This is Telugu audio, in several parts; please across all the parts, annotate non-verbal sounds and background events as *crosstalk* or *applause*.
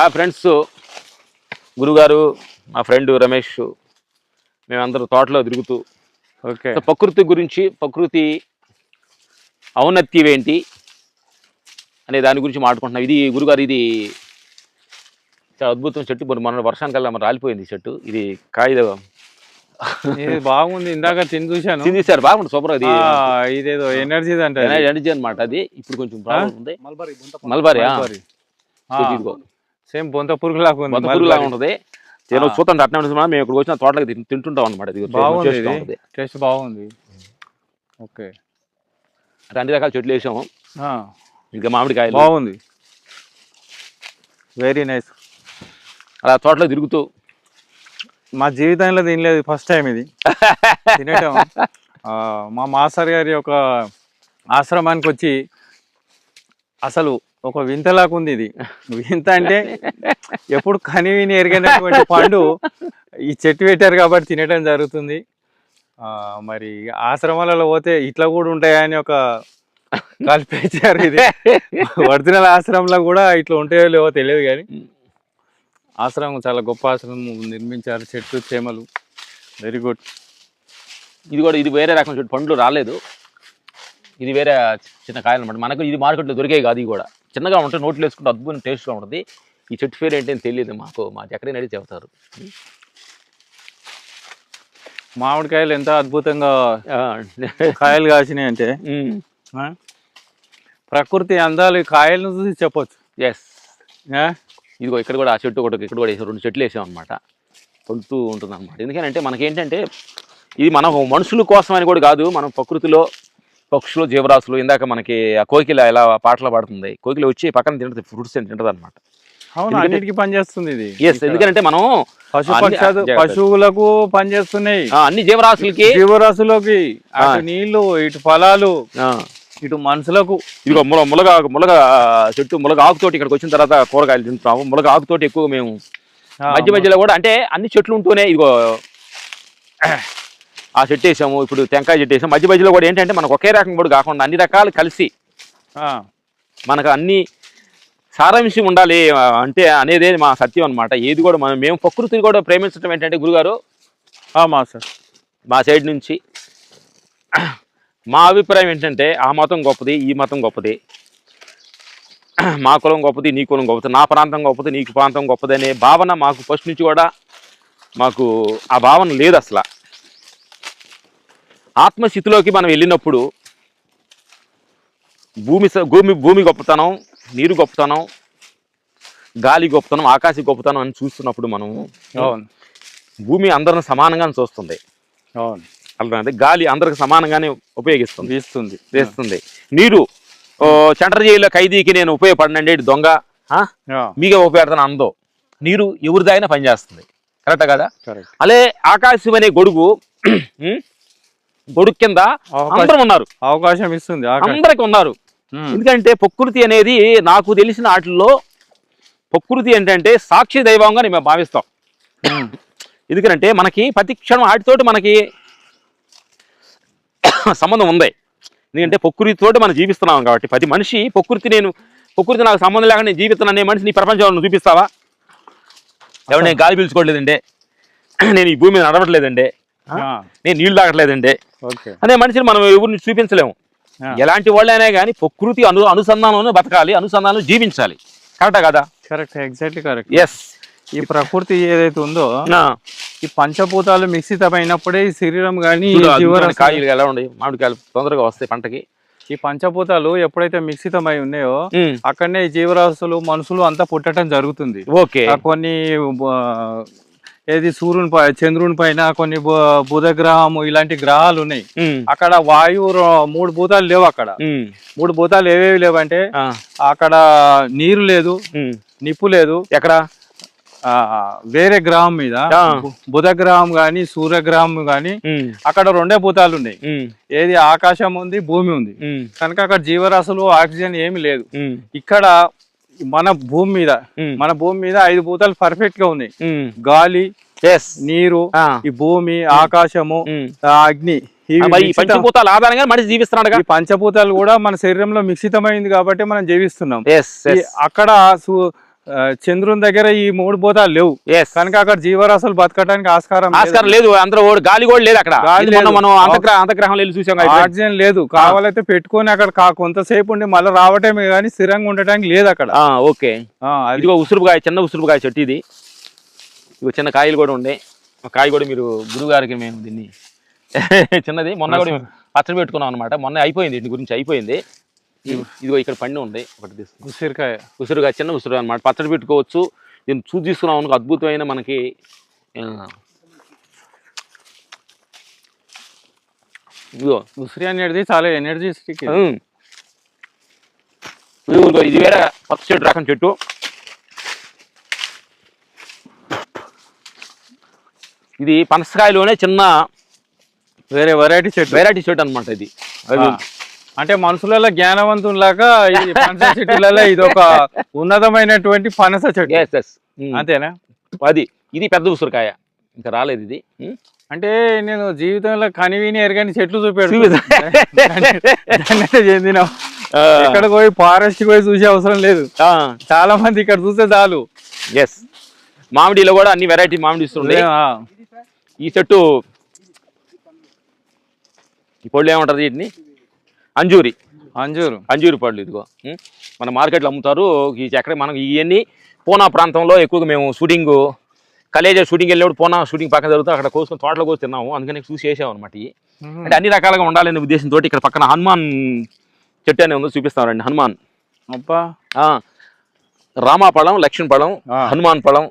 ఆ ఫ్రెండ్స్ గురుగారు మా ఫ్రెండ్ రమేష్ మేమందరూ తోటలో తిరుగుతూ. ఓకే. ప్రకృతి గురించి ప్రకృతి ఔన్నత్యం ఏంటి అనే దాని గురించి మాట్లాడుకుంటున్నాం ఇది గురుగారు ఇది చాలా అద్భుతం చెట్టు. మరి మన వర్షానికల్లా మరి రాలిపోయింది చెట్టు. ఇది కాయ ఇది బాగుంది. ఇందాక తిని చూశాను. తినేసారు బాగుంది. సూపర్ అది ఇదేదో ఎనర్జీ అంట. ఎనర్జీ అనమాట అది. ఇప్పుడు కొంచెం ప్రాబ్లం ఉంది. మల్బరీ. ఇదిగో సేమ్ బొంత పురుగు లాగా మొత్తం పురుగులాగా మల్బరీ. ఉంటుంది. నేను. చూద్దాం అట్నే ఉంటుంది మేము ఇక్కడికి వచ్చిన తోటలకు తింటుంటాం అనమాట ఇది. టేస్ట్ బాగుంది. ఓకే. అన్ని రకాల చెట్లు వేసాము. ఇంకా మామిడికాయలు. బాగుంది. వెరీ నైస్ అలా తోటలో తిరుగుతూ. మా జీవితంలో తినలేదు ఫస్ట్ టైం ఇది. *laughs* తినటం. మా మాస్టర్ గారి యొక్క ఆశ్రమానికి వచ్చి అసలు ఒక వింతలాగా ఉంది ఇది. వింత అంటే ఎప్పుడు కని విని ఎరిగినటువంటి పండు ఈ చెట్టు పెట్టారు కాబట్టి తినటం జరుగుతుంది. ఆ, మరి ఆశ్రమాలలో పోతే ఇట్లా కూడా ఉంటాయని ఒక కల్పించారు ఇది. ఒరిజినల్ ఆశ్రమంలో కూడా ఇట్లా ఉంటాయో లేవో తెలియదు కానీ ఆశ్రమం చాలా గొప్ప ఆశ్రమం నిర్మించారు చెట్టు చేమలు వెరీ గుడ్ ఇది కూడా ఇది వేరే రకం చెట్టు పండ్లు రాలేదు. ఇది వేరే చిన్న కాయలు అనమాట మనకు ఇది మార్కెట్లో దొరికే కాదు ఇది కూడా. చిన్నగా ఉంటే నోట్లో వేసుకుంటే అద్భుతం టేస్ట్గా ఉంటుంది. ఈ చెట్టు పేరు ఏంటి అని తెలియదు మాకు. మా ఎక్కడైనా అడిగి చెబుతారు. మామిడికాయలు ఎంత అద్భుతంగా కాయలు కాసినాయి అంటే? ప్రకృతి అందాలు కాయలను చూసి చెప్పొచ్చు. ఎస్? ఇదిగో ఇక్కడ కూడా ఆ చెట్టు ఒకటి ఇక్కడ కూడా వేసాం రెండు చెట్లు వేసాం అనమాట పొందుతూ ఉంటుంది అనమాట ఎందుకంటే మనకేంటంటే ఇది మనం మనుషుల కోసం అని కూడా కాదు మనం ప్రకృతిలో పక్షులు జీవరాశులు ఇందాక మనకి ఆ కోకిల ఎలా పాటలు పాడుతుంది. కోకిల వచ్చి పక్కన తింటుంది ఫ్రూట్స్ తింటుంది అనమాట అన్నిటికీ పనిచేస్తుంది ఇది. ఎస్ ఎందుకంటే మనం. పశువులకు పనిచేస్తున్నాయి అన్ని జీవరాశులకి జీవరాశులకి. నీళ్ళు ఇటు ఫలాలు ఇటు మనుషులకు. ఇదిగో ముల ములగ ములగ చెట్టు ములగ ఆకుతోటి ఇక్కడికి వచ్చిన తర్వాత కూరగాయలు తింటున్నాము ములగ ఆకుతోటి ఎక్కువ మేము మధ్య మధ్యలో కూడా అంటే అన్ని చెట్లు ఉంటూనే ఇదిగో ఆ చెట్టు వేసాము ఇప్పుడు టెంకాయ చెట్టు వేసాము. మధ్య మధ్యలో కూడా ఏంటంటే మనకు ఒకే రకం కూడా కాకుండా అన్ని రకాలు కలిసి మనకు అన్ని సారాంశం ఉండాలి అంటే అనేదే మా సత్యం అన్నమాట. ఏది కూడా మనం మేము ప్రకృతిని కూడా ప్రేమించడం ఏంటంటే గురుగారు? ఆ, మాస్టర్ మా సైడ్ నుంచి మా అభిప్రాయం ఏంటంటే ఆ మతం గొప్పది ఈ మతం గొప్పది. మా కులం గొప్పది నీ కులం గొప్పది నా ప్రాంతం గొప్పది నీకు ప్రాంతం గొప్పది అనే భావన మాకు ఫస్ట్ నుంచి కూడా మాకు ఆ భావన లేదు అసలు. ఆత్మస్థితిలోకి మనం వెళ్ళినప్పుడు భూమి భూమి భూమి గొప్పతనం నీరు గొప్పతనం గాలి గొప్పతనం ఆకాశ గొప్పతనం అని చూస్తున్నప్పుడు మనము భూమి అందరిని సమానంగానే చూస్తుంది. అర్థమైంది? గాలి అందరికి సమానంగానే ఉపయోగిస్తుంది. వీస్తుంది. వేస్తుంది. నీరు జైల్లో ఖైదీకి నేను ఉపయోగపడినండి దొంగ మీకే ఉపయోగపడతాను అందో. నీరు ఎవరిదైనా పనిచేస్తుంది. కరెక్టా కదా? అలే ఆకాశం అనే గొడుగు? *clears throat* గొడుగు కింద అందరం ఉన్నారు. అవకాశం ఇస్తుంది అందరికి ఉన్నారు. ఎందుకంటే ప్రకృతి అనేది నాకు తెలిసిన వాటిల్లో ప్రకృతి ఏంటంటే సాక్షి దైవంగా నేను భావిస్తాం. ఎందుకంటే మనకి ప్రతి క్షణం వాటితోటి మనకి సంబంధం ఉంది. ఎందుకంటే ప్రకృతితోటి మనం జీవిస్తున్నాం కాబట్టి ప్రతి మనిషి ప్రకృతి నేను ప్రకృతి నాకు సంబంధం లేకుండా నేను జీవిస్తున్నాను అనే మనిషి నీ ప్రపంచంలో చూపిస్తావా? ఎవరు నేను గాలి పీల్చుకోవట్లేదండి నేను ఈ భూమి మీద నడవట్లేదండి నేను నీళ్ళు తాగట్లేదండి. అనే మనిషిని మనం ఎవరిని చూపించలేము. ఎలాంటి వాళ్ళైనా కానీ ప్రకృతి అను అనుసంధానంలో బతకాలి అనుసంధానం జీవించాలి. కరెక్టా కదా? Correct exactly correct. ఎస్ ఈ ప్రకృతి ఏదైతే ఉందో ఈ పంచభూతాలు మిశ్రితమైనప్పుడే ఈ శరీరం కానీ కాయలు ఎలా ఉండే మామిడికాయలు తొందరగా వస్తాయి పంటకి. ఈ పంచభూతాలు ఎప్పుడైతే మిశ్రితమై ఉన్నాయో అక్కడనే జీవరాశులు మనుషులు అంతా పుట్టడం జరుగుతుంది. ఓకే. కొన్ని ఏది సూర్యుని పై చంద్రుని పైన కొన్ని బుధ గ్రహము ఇలాంటి గ్రహాలు ఉన్నాయి. అక్కడ వాయువు మూడు భూతాలు లేవు అక్కడ. మూడు భూతాలు ఏవేవి లేవంటే అక్కడ నీరు లేదు. నిప్పు లేదు. ఎక్కడ? ఆ, వేరే గ్రహం మీద బుధ గ్రహం గాని సూర్యగ్రహం గాని ఉమ్, అక్కడ రెండే భూతాలు ఉన్నాయి. ఏది ఆకాశం ఉంది భూమి ఉంది. కనుక అక్కడ జీవరాశులు ఆక్సిజన్ ఏమి లేదు. ఇక్కడ మన భూమి మీద మన భూమి మీద ఐదు భూతాలు పర్ఫెక్ట్గా ఉన్నాయి. గాలి ఎస్ నీరు ఈ భూమి ఆకాశము అగ్ని పంచభూతాల ఆధారంగా మనిషి జీవిస్తున్నాడు పంచభూతాలు కూడా మన శరీరంలో మిశ్రితమైంది కాబట్టి మనం జీవిస్తున్నాం అక్కడ చంద్రుని దగ్గర ఈ మూడు భూతాలు లేవు. కనుక అక్కడ జీవరాశులు బతకడానికి ఆస్కారం. ఆస్కారం లేదు అందరూ గాలి కూడా లేదు అక్కడ. మనం అంతగ్రహ వెళ్ళి చూసాం. ఆక్సిజన్ లేదు. కావాలైతే పెట్టుకొని అక్కడ కా- కొంతసేపు ఉండి మళ్ళీ రావటమే కానీ స్థిరంగా ఉండటానికి లేదు అక్కడ. ఆ, ఓకే. అది. ఇదిగో ఉసురుకాయ చిన్న ఉసురుకాయ చెట్టు ఇది. ఇదిగో చిన్న కాయలు కూడా ఉండే. కాయ కూడా మీరు గురువు గారికి మేము దీన్ని *laughs* చిన్నది. మొన్న కూడా పచ్చడి పెట్టుకున్నాం అనమాట మొన్న అయిపోయింది దీని గురించి అయిపోయింది. ఇదిగో- ఇక్కడ పండు ఉంది. ఒకటి ఉసిరికాయ. ఉసురుగా చిన్న ఉసురు అనమాట పచ్చడి పెట్టుకోవచ్చు. దీన్ని చూసి తీసుకున్నాం అనుకో అద్భుతమైన మనకి ఇదిగో. ఉసిరి అనేది చాలా ఎనర్జీస్టిక్ ఇది. ఉమ్. ఇదిగో ఇది వేరే పచ్చ చెట్టు రకం చెట్టు. ఇది పనసకాయలోనే చిన్న వేరే వెరైటీ చెట్టు. వెరైటీ చెట్టు అనమాట ఇది. అంటే మనుషులలో జ్ఞానవంతులాగా ఈ *laughs* పనస చెట్టులలో ఇది ఒక ఉన్నతమైనటువంటి పనస చెట్టు. ఉమ్. అంతేనా అది ఇది పెద్ద ఉసురుకాయ ఇంకా రాలేదు ఇది ఉమ్. అంటే నేను జీవితంలో కనివిని ఎరగని చెట్లు చూపెడు. చెందిన ఆ, ఎక్కడ పోయి ఫారెస్ట్ పోయి చూసే అవసరం లేదు చాలా మంది ఇక్కడ చూస్తే చాలు yes. మామిడిలో కూడా అన్ని వెరైటీ మామిడి ఈ చెట్టు ఈ పళ్ళు ఏమంటారు వీటిని అంజూరి. అంజూరు. అంజూరు పళ్ళు ఇదిగో. మన మార్కెట్లో అమ్ముతారు. ఈ ఎక్కడ మనం ఇవన్నీ పూనా ప్రాంతంలో ఎక్కువగా మేము షూటింగ్ కలేజ్ షూటింగ్ వెళ్ళినప్పుడు పూనా షూటింగ్ పక్కన జరుగుతుంది. అక్కడ కోసుకొని తోటలో కోసి తిన్నాము. అందుకని చూసి వేసాం అనమాట అంటే అన్ని రకాలుగా ఉండాలనే ఉద్దేశంతో ఇక్కడ పక్కన హనుమాన్ చెట్టు అనేది ఉందో చూపిస్తామండి. హనుమాన్. రామాపళం లక్ష్మణపళం హనుమాన్ పళం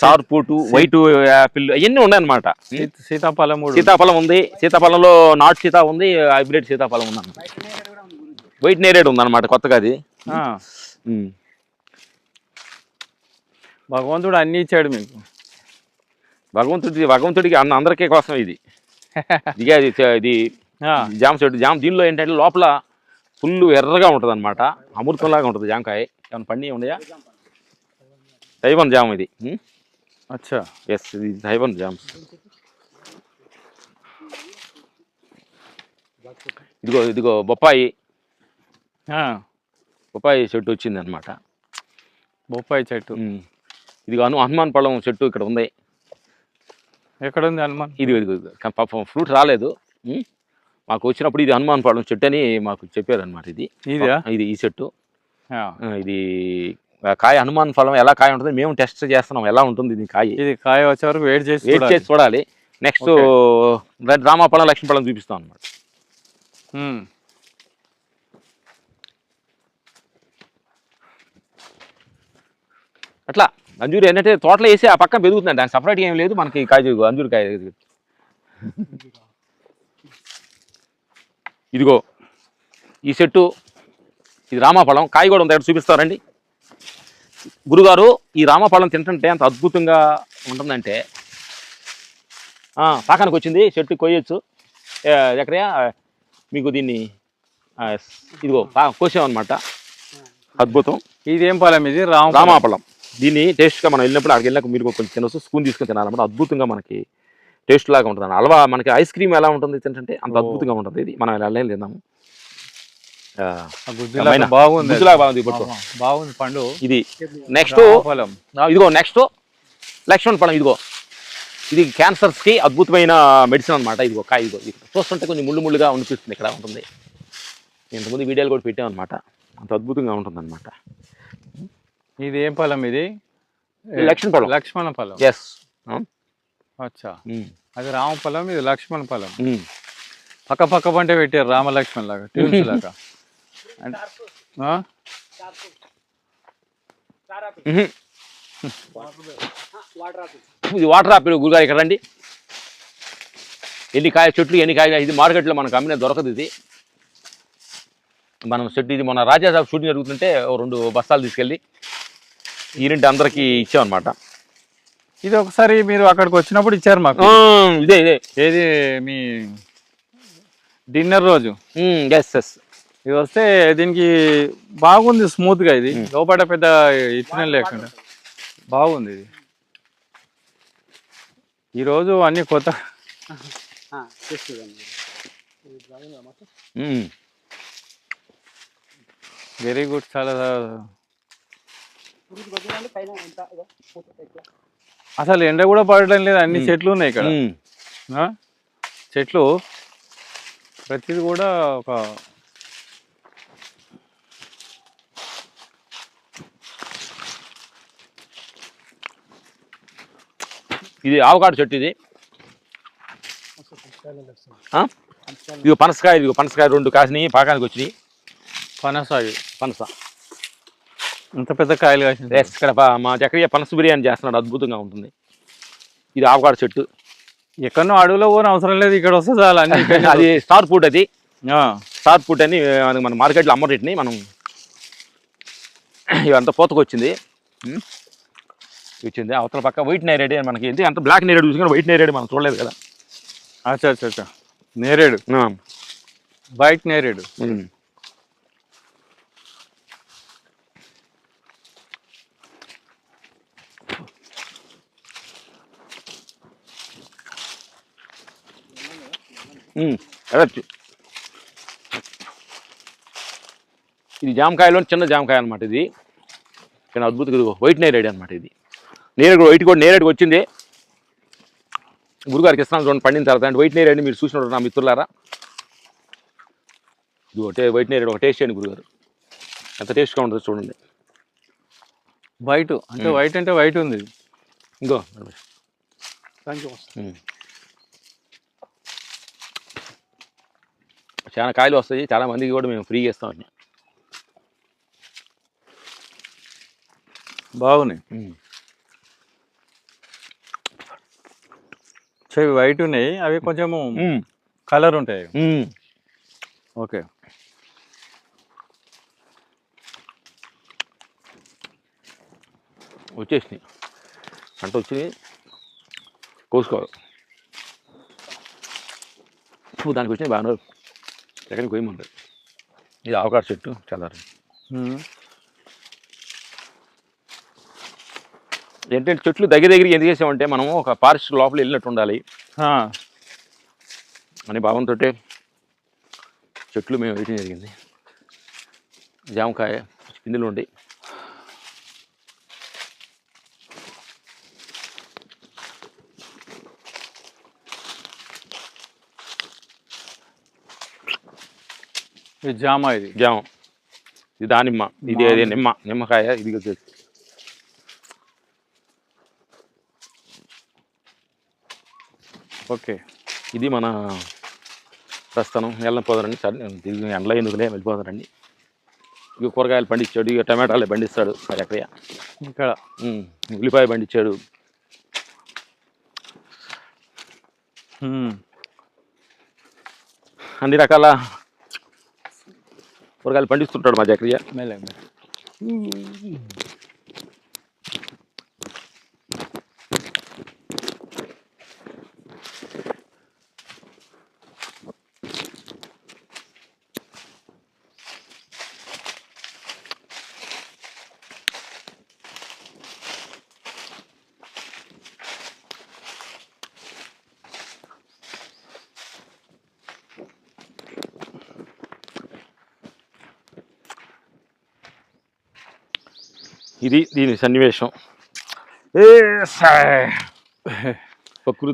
సార్పూటు వైట్ యాపిల్ ఇవన్నీ ఉన్నాయి అనమాట సీ- సీతాఫలముడు సీతాఫలం ఉంది. సీతాఫలంలో నాటు సీతా ఉంది హైబ్రిడ్ సీతాఫలం ఉంది అన్నమాట వైట్ నేరేడు ఉంది అనమాట కొత్తగా అది. భగవంతుడు అన్ని ఇచ్చాడు మీకు. భగవంతుడి భగవంతుడికి అన్న అందరికీ కోసం ఇది. *laughs* ఇదిగే ఇది జామ చెట్టు జామ దీనిలో ఏంటంటే లోపల ఫుల్ ఎర్రగా ఉంటుంది అనమాట అమృతంలాగా ఉంటుంది జామకాయ. ఏమైనా పండి ఉన్నాయా? తైవన్ జామ ఇది అచ్చా ఎస్ ఇది తైవన్ జామ్ ఇదిగో ఇదిగో బొప్పాయి బొప్పాయి చెట్టు వచ్చింది అనమాట బొప్పాయి చెట్టు ఇదిగో హను హనుమాన్ పళ్ళం చెట్టు ఇక్కడ ఉంది. ఎక్కడ ఉంది హనుమాన్ ఇది ఇది పాపం ఫ్రూట్ రాలేదు. ఉమ్. మాకు వచ్చినప్పుడు ఇది హనుమాన్ పళ్ళం చెట్టు అని మాకు చెప్పారు అనమాట ఇది. ఇదా? ఇది ఈ చెట్టు. ఇది కాయ హనుమాన్ ఫలం ఎలా కాయ ఉంటుంది మేము టెస్ట్ చేస్తున్నాం. ఎలా ఉంటుంది ఇది కాయ? ఇది కాయ వచ్చే వరకు వెయిట్ చేసి వెయిట్. చేసి చూడాలి. నెక్స్ట్ రామాపళం లక్ష్మీ పళ్ళం చూపిస్తాం అనమాట ఉమ్, అట్లా అంజూరి ఏంటంటే తోటలో వేసి ఆ పక్కన పెరుగుతుందండి దానికి సపరేట్గా ఏం లేదు. మనకి కాయ అంజూరి కాయ ఇదిగో ఈ చెట్టు ఇది రామాఫలం కాయ కూడా ఉంది? చూపిస్తారండి గురుగారు ఈ రామాఫలం తింటుంటే అంత అద్భుతంగా ఉంటుందంటే పాకానికి వచ్చింది చెట్టు కొయ్యొచ్చు. ఎక్కడయా మీకు దీన్ని ఇదిగో కోసామన్నమాట. అద్భుతం. ఇదేం ఫలం ఇది? రామ రామాఫలం. దీన్ని టేస్ట్గా మనం వెళ్ళినప్పుడు అక్కడికి వెళ్ళినాక మీరు కొంచెం తినొచ్చు స్పూన్ తీసుకొని తినాలన్నమాట. అద్భుతంగా మనకి టేస్ట్ లాగా ఉంటుంది హల్వా మనకి ఐస్ క్రీమ్ ఎలా ఉంటుంది తింటుంటే అంత. అద్భుతంగా ఉంటుంది. ఇది మనం వెళ్ళలేం తిన్నాము ఆ, ఆ గుజ్జులాగా అమ్మాయినా. బాగుంది బాగుంది పండు. ఇది నెక్స్ట్ ఫలం. ఇదిగో నెక్స్ట్ లక్ష్మణ్ పழం ఇదిగో. ఇది క్యాన్సర్స్కి అద్భుతమైన మెడిసిన్ అన్నమాట. ఇదిగో కాయ ఇదిగో ఇది చూస్తుంటే కొంచెం ముళ్ళు ముళ్ళుగా అనిపిస్తుంది ఇక్కడ ఉంటుంది. ఇంతకుముందు వీడియోలు కూడా పెట్టామన్నమాట అంత అద్భుతంగా ఉంటుంది అనమాట ఇది ఏం ఫలం ఇది? లక్ష్మణ పழం లక్ష్మణ ఫలం. ఎస్ అచ్చా. అది రామ ఫలం ఇది లక్ష్మణ ఫలం. పక్క పక్క పంటే పెట్టారు రామ లక్ష్మణ్ లాగా ట్యూన్స్ లాగా? ఇది వాటర్ ఆపిల్ గురుగారు ఇక్కడ రండి. ఎన్ని కాయ చెట్లు ఎన్ని కాయ ఇది మార్కెట్లో మనకు అమ్మిన దొరకదు ఇది. మనం చెట్టు ఇది మన రాజా సాబ్ షూటింగ్ జరుగుతుంటే రెండు బస్తాలు తీసుకెళ్ళి ఈరింటి అందరికీ ఇచ్చామన్నమాట. ఇది ఒకసారి మీరు అక్కడికి వచ్చినప్పుడు ఇచ్చారు మాకు. ఇదే ఇదే. ఏది మీ డిన్నర్ రోజు? ఎస్ ఎస్ ఇది వస్తే దీనికి బాగుంది స్మూత్గా ఇది. లోపల పెద్ద ఇచ్చిన లేకుండా. బాగుంది ఇది. ఈరోజు అన్ని కొత్త. వెరీ గుడ్ చాలా అసలు ఎండ కూడా పడడం లేదు అన్ని చెట్లు ఉన్నాయి ఇక్కడ? చెట్లు ప్రతిది కూడా ఒక ఇది ఆవకాడు చెట్టు ఇది. ఆ? ఇదిగో పనసకాయ ఇదిగో పనసకాయ రెండు కాసినాయి పాకానికి వచ్చినాయి. పనసాగి పనస. ఇంత పెద్ద కాయలు ఎస్ ఇక్కడ మా చక్రయ్య పనస బిర్యానీ చేస్తున్నాడు అద్భుతంగా ఉంటుంది. ఇది ఆవకాడు చెట్టు. ఎక్కడో అడవిలో పోని అవసరం లేదు ఇక్కడ వస్తే చాలు. *laughs* అది స్టార్ ఫుడ్ అది. స్టార్ ఫుడ్ అని మన మార్కెట్లో అమ్మరేటిని మనం ఇవంతా పోతకొచ్చింది. ఉమ్. వచ్చింది అవతల పక్క వైట్ నేరేడు అని మనకి. ఏంటి అంత బ్లాక్ నేరేడు చూసుకుని వైట్ నేరేడు మనం చూడలేదు కదా. అచ్చా అచ్చా అచ్చా నేరేడు. వైట్ నేరేడు ఇది జామకాయలో చిన్న జామకాయ అనమాట ఇది. కానీ అద్భుతంగా ఇదిగో వైట్ నేరేడు అనమాట ఇది. నేరేడు వైట్ కూడా నేరేడు వచ్చింది. గురుగారికి ఇస్తున్నాను చూడండి పండిన తర్వాత. అంటే వైట్ నేరేడు మీరు చూసినట్టు నా మిత్రులారా. ఇది ఒకటే వైట్ నేరేడు ఒక టేస్ట్ చేయండి గురుగారు. ఎంత టేస్ట్గా ఉంటుందో చూడండి. వైట్ అంటే వైట్ అంటే వైట్ ఉంది. ఇంకో. Thank you. చాలా కాయలు వస్తాయి చాలా మందికి కూడా మేము ఫ్రీగా ఇస్తాం వాటిని. బాగున్నాయి. చెవి వైట్ ఉన్నాయి. అవి కొంచెము. కలర్ ఉంటాయి. ఓకే. వచ్చేసినాయి. పంట వచ్చినాయి కోసుకోవాలి. దానికి వచ్చినాయి బాగా ఎక్కడికి పోయమంటారు ఇది ఆవకాడ చెట్టు చాలా ఏంటంటే చెట్లు దగ్గర దగ్గరికి ఎందుకు వేసామంటే మనం ఒక ఫారెస్ట్ లోపల వెళ్ళినట్టు ఉండాలి. అనే భావంతో చెట్లు మేము వేయటం జరిగింది. జామకాయ పిందులు ఉండి. ఇది జామ ఇది. జామ. ఇది దానిమ్మ. ఇది అదే నిమ్మ. నిమ్మకాయ ఇది ఓకే. ఇది మన ప్రస్థానం. వెళ్ళిపోదారండి సరే తిరిగి ఎండలో ఎందుకులే వెళ్ళిపోతారండి ఇక కూరగాయలు పండించాడు. ఇక టమాటాలు పండిస్తాడు. మరి ఎక్కడయ్య ఇక్కడ. ఉల్లిపాయ పండించాడు. అన్ని రకాల కూరగాయలు పండిస్తుంటాడు మా చక్రియ ఇది దీని సన్నివేశం. ఏ ప్రకృతి